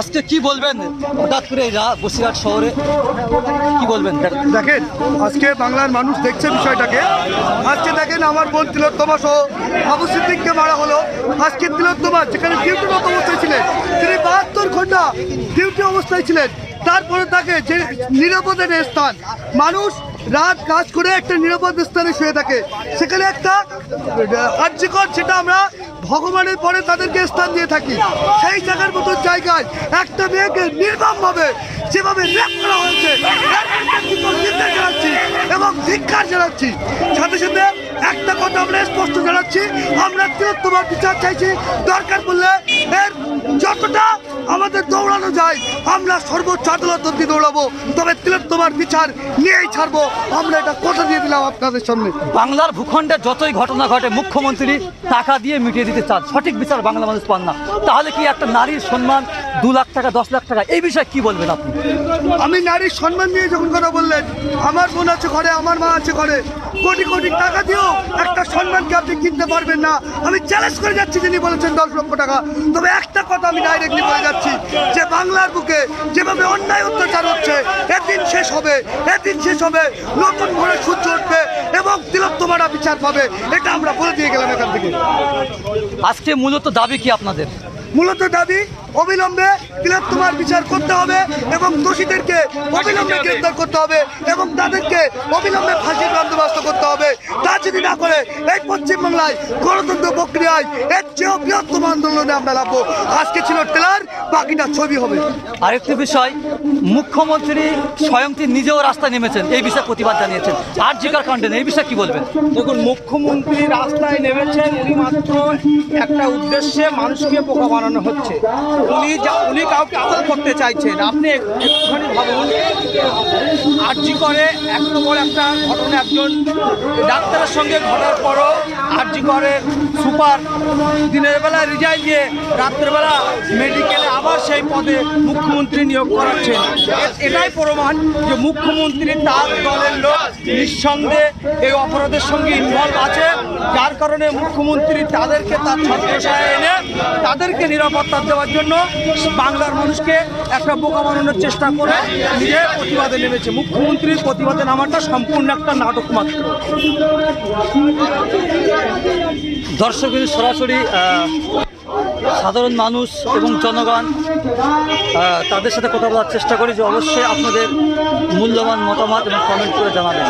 আজকে কি বলবেন হঠাৎ করে বসিরহাট শহরে? কি বলবেন? দেখেন, আজকে বাংলার মানুষ দেখছে বিষয়টাকে। আজকে দেখেন আমার বোন তিলোত্তমা সহ আবু সিদ্দিককে মারা হলো। আজকে তিলোত্তমা, যেখানে ডিউটিরত অবস্থায় ছিলেন, তিনি বাহাত্তর ঘণ্টা ডিউটি অবস্থায় ছিলেন। তারপরে তাকে যে নিরাপদের স্থান, মানুষ রাত কাজ করে একটা নিরাপদ স্থানে শুয়ে থাকে। সেখানে একটা কার্যকর সেটা আমরা ভগবানের পরে তাদেরকে স্থান দিয়ে থাকি। সেই জায়গার মতো জায়গায় একটা মেয়েকে নির্মমভাবে যেভাবে করা এবং ভিক্ষার জানাচ্ছি। সাথে সাথে একটা কথা আমরা স্পষ্ট জানাচ্ছি, আমরা তোমার বিচার চাইছি। দরকার বললে এর যতটা আমাদের দৌড়ানো যায় আমরা সর্বোচ্চ আদালত অব্দি দৌড়াবো। তবে তিলোত্তমার বিচার নিয়েই ছাড়বো। আমরা এটা কথা দিয়ে দিলাম আপনাদের সামনে। বাংলার ভূখণ্ডে যতই ঘটনা ঘটে মুখ্যমন্ত্রী টাকা দিয়ে মিটিয়ে দিতে চান। সঠিক বিচার বাংলা মানুষ পান না। তাহলে কি একটা নারীর সম্মান দু লাখ টাকা দশ লাখ টাকা? এই বিষয়ে কি বলবেন আপনি? আমি নারীর সম্মান নিয়ে যখন কথা বললেন আমার বোন আছে ঘরে আমার মা আছে ঘরে কোটি কোটি টাকা দিয়েও একটা সম্মানকে আপনি কিনতে পারবেন না। আমি চ্যালেঞ্জ করে যাচ্ছি যিনি বলেছেন দশ লক্ষ টাকা। তবে একটা কথা আমি ডাইরেক্টলি বলে যাচ্ছি যে বাংলার বুকে যেভাবে অন্যায় অত্যাচার হচ্ছে একদিন শেষ হবে একদিন শেষ হবে। নতুন করে সূর্য উঠবে এবং তিলোত্তমারা বিচার পাবে। এটা আমরা বলে দিয়ে গেলাম এখান থেকে। আজকে মূলত দাবি কি আপনাদের? মূলত দাবি অবিলম্বে তিলোত্তমার বিচার করতে হবে এবং দোষীদেরকে অবিলম্বে গ্রেপ্তার করতে হবে এবং তাদেরকে অবিলম্বে ফাঁসির বন্দোবস্ত করতে হবে তা যদি না করে এই পশ্চিমবাংলায় গণতন্ত্র প্রক্রিয়ায় এর চেয়েও বৃহত্তম আন্দোলনে আমরা নামবো। আজকে ছিল টেলার বাকিটা ছবি হবে। আরেকটি বিষয় মুখ্যমন্ত্রী স্বয়ং তিনি নিজেও রাস্তায় নেমেছেন এই বিষয়ে প্রতিবাদ জানিয়েছেন। আর জিকার কাণ্ডে এই বিষয়ে কি বলবেন? দেখুন মুখ্যমন্ত্রী রাস্তায় নেমেছেন উনি মাত্র একটা উদ্দেশ্যে মানুষকে পোকা বানানো হচ্ছে। উনি যা উনি কাউকে আদর করতে চাইছেন। আপনি একটুখানি ভাবুন। আর্জি করে। এক নম্বর একটা ঘটনা, একজন ডাক্তারের সঙ্গে ঘটার পরও আর্জি করে সুপার। দিনের বেলা রিজাইন দিয়ে রাত্রেবেলা মেডিকেলে আবার সেই পদে মুখ্যমন্ত্রী নিয়োগ করাচ্ছেন। এটাই প্রমাণ যে মুখ্যমন্ত্রী তার দলের লোক নিঃসন্দেহে এই অপরাধের সঙ্গে ইনভলভ আছে। যার কারণে মুখ্যমন্ত্রী তাদেরকে তার ছত্রছায়া এনে তাদেরকে নিরাপত্তা দেওয়ার জন্য বাংলার মানুষকে একটা বোকা বানানোর চেষ্টা করে নিজে প্রতিবাদে নেমেছে। মুখ্যমন্ত্রীর প্রতিবাদে নামাটা সম্পূর্ণ একটা নাটক মাত্র। দর্শকের সরাসরি সাধারণ মানুষ এবং জনগণ তাদের সাথে কথা বলার চেষ্টা করি যে অবশ্যই আপনাদের মূল্যবান মতামত এবং কমেন্ট করে জানাবেন।